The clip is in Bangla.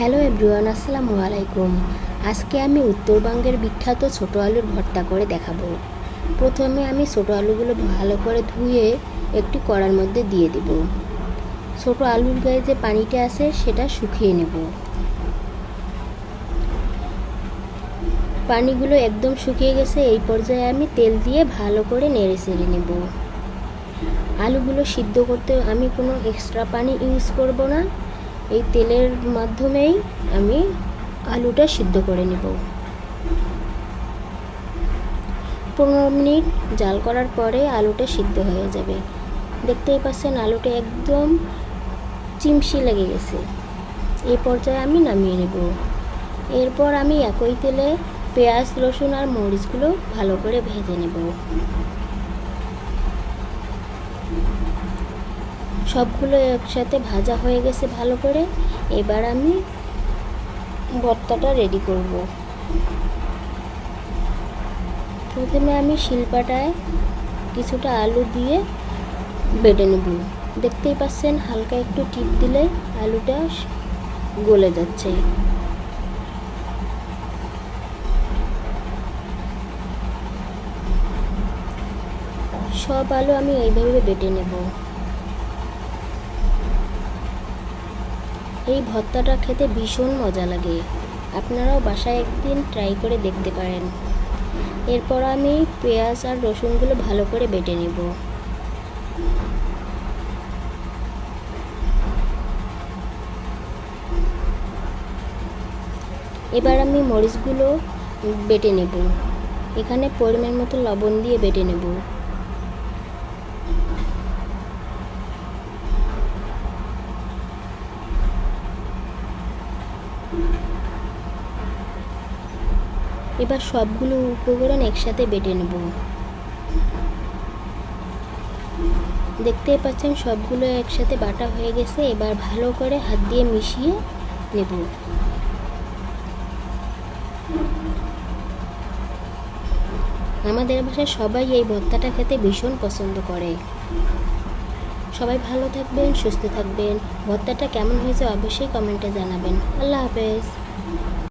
হ্যালো এভরিওয়ান আসসালামু আলাইকুম। আজকে আমি উত্তরবঙ্গের বিখ্যাত ছোটো আলুর ভর্তা করে দেখাবো। প্রথমে আমি ছোটো আলুগুলো ভালো করে ধুয়ে একটি কড়ার মধ্যে দিয়ে দেব। ছোটো আলুর গায়ে যে পানিটা আছে সেটা শুকিয়ে নেব। পানিগুলো একদম শুকিয়ে গেছে, এই পর্যায়ে আমি তেল দিয়ে ভালো করে নেড়ে চেড়ে নেব। আলুগুলো সিদ্ধ করতে আমি কোনো এক্সট্রা পানি ইউজ করব না। এই তেলের মাধ্যমেই আমি আলুটা সিদ্ধ করে নেব। পনেরো মিনিট জাল করার পরে আলুটা সিদ্ধ হয়ে যাবে। দেখতেই পাচ্ছেন আলুটা একদম চিমসি লেগে গেছে। এই পর্যায়ে আমি নামিয়ে নেব। এরপর আমি একই তেলে পেঁয়াজ, রসুন আর মরিচগুলো ভালো করে ভেজে নেব। সবগুলো একসাথে ভাজা হয়ে গেছে ভালো করে। এবার আমি ভর্তাটা রেডি করব। প্রথমে আমি শিল্পাটায় কিছুটা আলু দিয়ে বেটে নেব। দেখতেই পাচ্ছেন, হালকা একটু টিপ দিলে আলুটা গলে যাচ্ছে। সব আলু আমি এইভাবে বেটে নেব। এই ভর্তাটা খেতে ভীষণ মজা লাগে। আপনারাও বাসায় একদিন ট্রাই করে দেখতে পারেন। এরপর আমি পেঁয়াজ আর রসুনগুলো ভালো করে বেটে নেব। এবার আমি মরিচগুলো বেটে নেব। এখানে পরিমাণ মতো লবণ দিয়ে বেটে নেব। এবার সবগুলো উপকরণ একসাথে বেটে নেব। দেখতেই পাচ্ছেন সবগুলো একসাথে বাটা হয়ে গেছে, এবার ভালো করে হাত দিয়ে মিশিয়ে নেব। আমাদের বাসায় সবাই এই ভর্তাটা খেতে ভীষণ পছন্দ করে। সবাই ভালো থাকবেন, সুস্থ থাকবেন। ভর্তাটা কেমন হয়েছে অবশ্যই কমেন্টে জানাবেন। আল্লাহ হাফেজ।